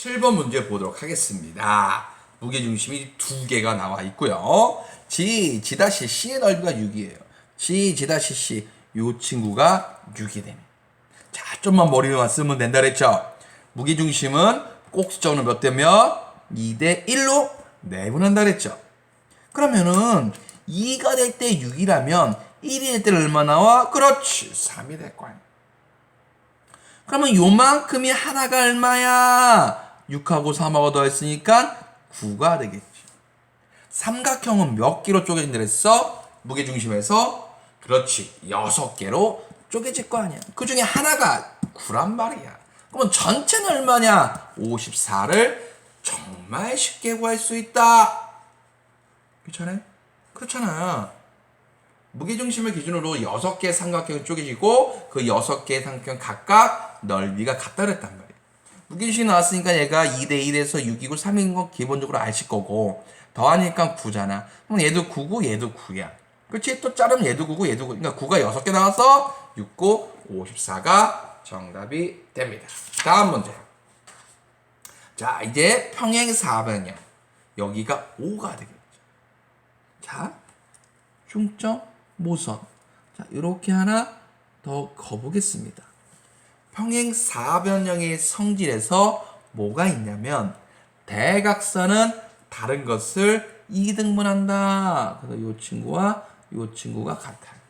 7번 문제 보도록 하겠습니다. 무게중심이 두 개가 나와 있고요. G, G C의 넓이가 6이에요. G, G C, 이 친구가 6이 됩니다. 자, 좀만 머리만 쓰면 된다 그랬죠? 무게중심은 꼭지점은 몇 대면 2대 1로 내분한다 그랬죠? 그러면은 2가 될 때 6이라면 1이 될 때는 얼마 나와? 그렇지, 3이 될 거야. 그러면 요만큼이 하나가 얼마야? 6하고 3하고 더했으니까 9가 되겠지. 삼각형은 몇 개로 쪼개진다 그랬어? 무게중심에서 그렇지 6개로 쪼개질 거 아니야. 그 중에 하나가 9란 말이야. 그러면 전체는 얼마냐? 54를 정말 쉽게 구할 수 있다. 그렇잖아요? 그렇잖아. 무게중심을 기준으로 6개의 삼각형이 쪼개지고 그 6개의 삼각형 각각 넓이가 같다 그랬단 말이에요. 무게중심이 나왔으니까 얘가 2대 1에서 6이고 3인 건 기본적으로 아실 거고 더하니까 9잖아. 그럼 얘도 9고 얘도 9야. 그렇지? 또 자르면 얘도 9고 얘도 9. 그러니까 9가 6개 나와서 6, 9, 54가 정답이 됩니다. 다음 문제. 자, 이제 평행 사변형. 여기가 5가 되겠죠. 자, 중점 모선. 자, 이렇게 하나 더 거보겠습니다. 평행 사변형의 성질에서 뭐가 있냐면 대각선은 다른 것을 이등분한다. 그래서 이 친구와 이 친구가 같아요.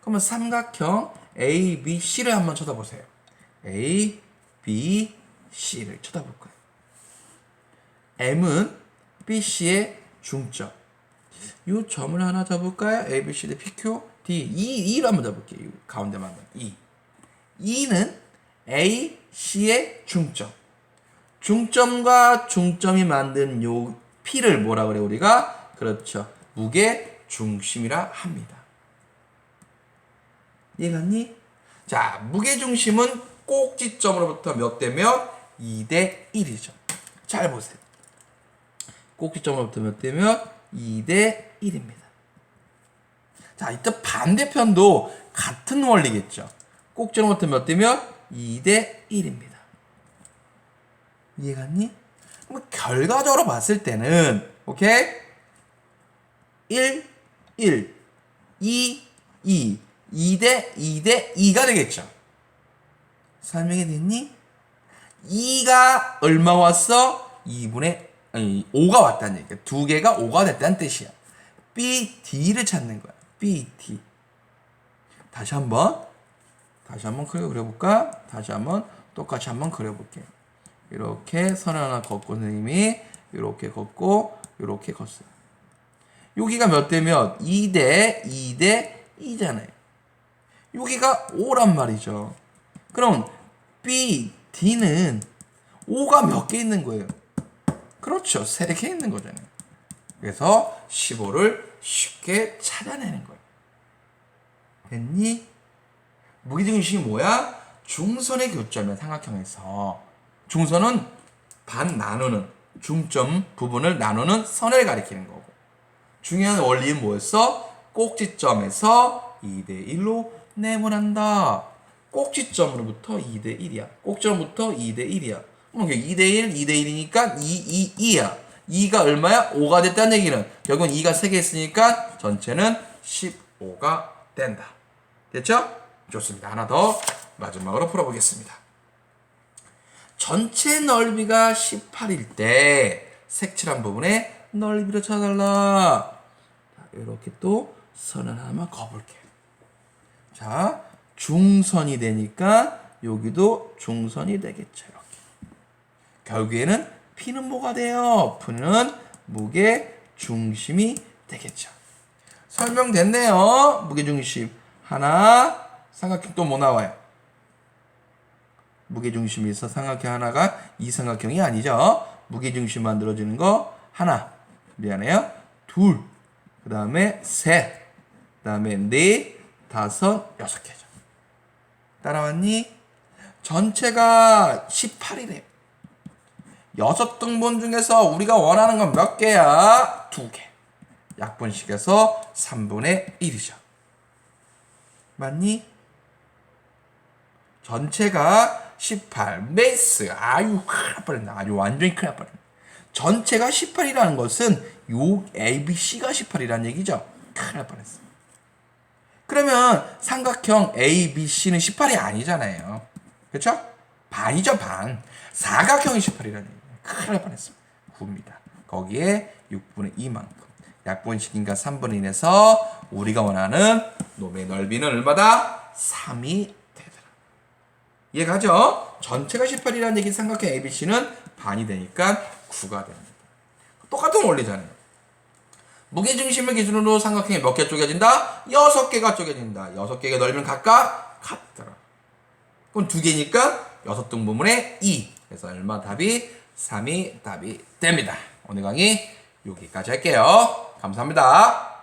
그러면 삼각형 A, B, C를 한번 쳐다보세요. A, B, C를 쳐다볼 거예요. M은 B, C의 중점. 이 점을 하나 잡을까요? A, B, C, D, P, Q, D, E, E로 한번 잡을게요. 이 가운데만 E. E는 A, C의 중점. 중점과 중점이 만든 요 P를 뭐라 그래 우리가? 그렇죠. 무게 중심이라 합니다. 이해갔니? 자, 무게 중심은 꼭지점으로부터 몇 대 몇? 2 대 1이죠. 잘 보세요. 꼭지점으로부터 몇 대 몇? 2 대 1입니다. 자, 이때 반대편도 같은 원리겠죠. 몇대 몇? 2대 1입니다. 이해갔니? 그럼 결과적으로 봤을 때는 오케이? 1, 1, 2, 2, 2대 2대 2가 되겠죠. 설명이 됐니? 2가 얼마 왔어? 2분의 아니 5가 왔다는 얘기야. 두 개가 5가 됐다는 뜻이야. B, D를 찾는 거야. B, D. 다시 한번 다시 한번 그려 그려볼까? 다시 한번 똑같이 한번 그려볼게요. 이렇게 선 하나 걷고 선생님이 이렇게 걷고 이렇게 걷어요. 여기가 몇대 몇? 2대 2대 2잖아요. 여기가 5란 말이죠. 그럼 B, D는 5가 몇 개 있는 거예요? 그렇죠. 3개 있는 거잖아요. 그래서 15를 쉽게 찾아내는 거예요. 됐니? 무게중심이 뭐야? 중선의 교점이야, 삼각형에서. 중선은 반 나누는, 중점 부분을 나누는 선을 가리키는 거고. 중요한 원리는 뭐였어? 꼭지점에서 2대1로 내분한다. 꼭지점으로부터 2대1이야. 꼭지점부터 2대1이야. 그럼 2대1, 2대1이니까 2, 2, 2야. 2가 얼마야? 5가 됐다는 얘기는 결국은 2가 3개 있으니까 전체는 15가 된다. 됐죠? 좋습니다. 하나 더 마지막으로 풀어보겠습니다. 전체 넓이가 18일 때 색칠한 부분에 넓이를 찾아달라. 자, 이렇게 또 선을 하나만 그어볼게요. 자, 중선이 되니까 여기도 중선이 되겠죠. 이렇게. 결국에는 P는 뭐가 돼요? P는 무게 중심이 되겠죠. 설명됐네요. 무게 중심 하나 삼각형 또뭐 나와요? 무게 중심이 있어 삼각형 하나가 이 삼각형이 아니죠. 무게 중심 만들어지는 거 하나 미안해요. 둘 그 다음에 셋 그 다음에 네 다섯 여섯 개죠. 따라왔니? 전체가 18이래. 여섯 등분 중에서 우리가 원하는 건 몇 개야? 두 개. 약분식에서 3분의 1이죠. 맞니? 전체가 18. 메스. 아유, 큰일 날 뻔했네. 아주 완전히 큰일 날 뻔했네. 전체가 18이라는 것은 요 ABC가 18이라는 얘기죠. 큰일 날 뻔했어. 그러면 삼각형 ABC는 18이 아니잖아요. 그렇죠? 반이죠, 반. 사각형이 18이라는 얘기예요. 큰일 날 뻔했습니다. 9입니다. 거기에 6분의 2만큼. 약분식인가 3분의 1에서 우리가 원하는 놈의 넓이는 얼마다? 3이 되더라. 이해가죠? 전체가 18이라는 얘기 삼각형 ABC는 반이 되니까 9가 됩니다. 똑같은 원리잖아요. 무게중심을 기준으로 삼각형이 몇 개 쪼개진다? 여섯 개가 쪼개진다. 여섯 개의 넓이는 각각 같더라. 그럼 두 개니까 여섯 등분문의 2. 그래서 얼마 답이 3이 답이 됩니다. 오늘 강의 여기까지 할게요. 감사합니다.